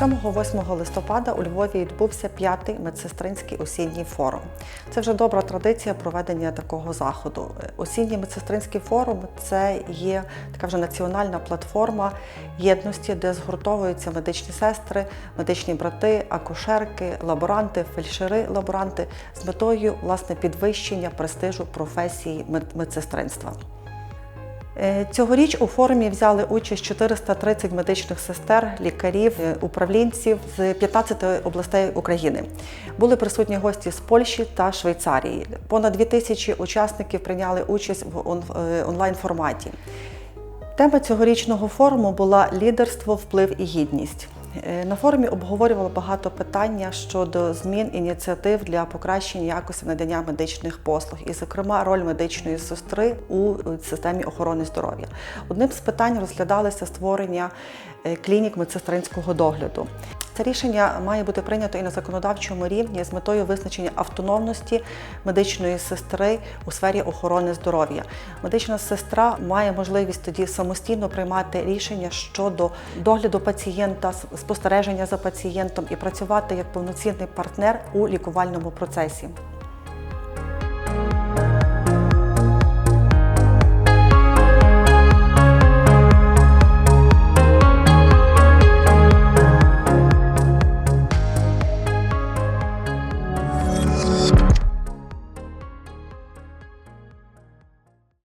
7-8 листопада у Львові відбувся п'ятий медсестринський осінній форум. Це вже добра традиція проведення такого заходу. Осінній медсестринський форум це є така вже національна платформа єдності, де згуртовуються медичні сестри, медичні брати, акушерки, лаборанти, фельдшери, лаборанти з метою власне підвищення престижу професії мед- медсестринства. Е, Цьогоріч у форумі взяли участь 430 медичних сестер, лікарів, е, управлінців з 15 областей України. Були присутні гості з Польщі та Швейцарії. Понад 2000 учасників прийняли участь в е, онлайн-форматі. Тема цьогорічного форуму була лідерство, вплив і гідність. Е, На форумі обговорювали багато питання щодо змін ініціатив для покращення якості надання медичних послуг, і, зокрема, роль медичної сестри у е, системі охорони здоров'я. Одним з питань розглядалося створення е, клінік медсестринського догляду. Це рішення має бути прийнято і на законодавчому рівні з метою визначення автономності медичної сестри у сфері охорони здоров'я. Медична сестра має можливість тоді самостійно приймати рішення щодо догляду пацієнта, спостереження за пацієнтом і працювати як повноцінний партнер у лікувальному процесі.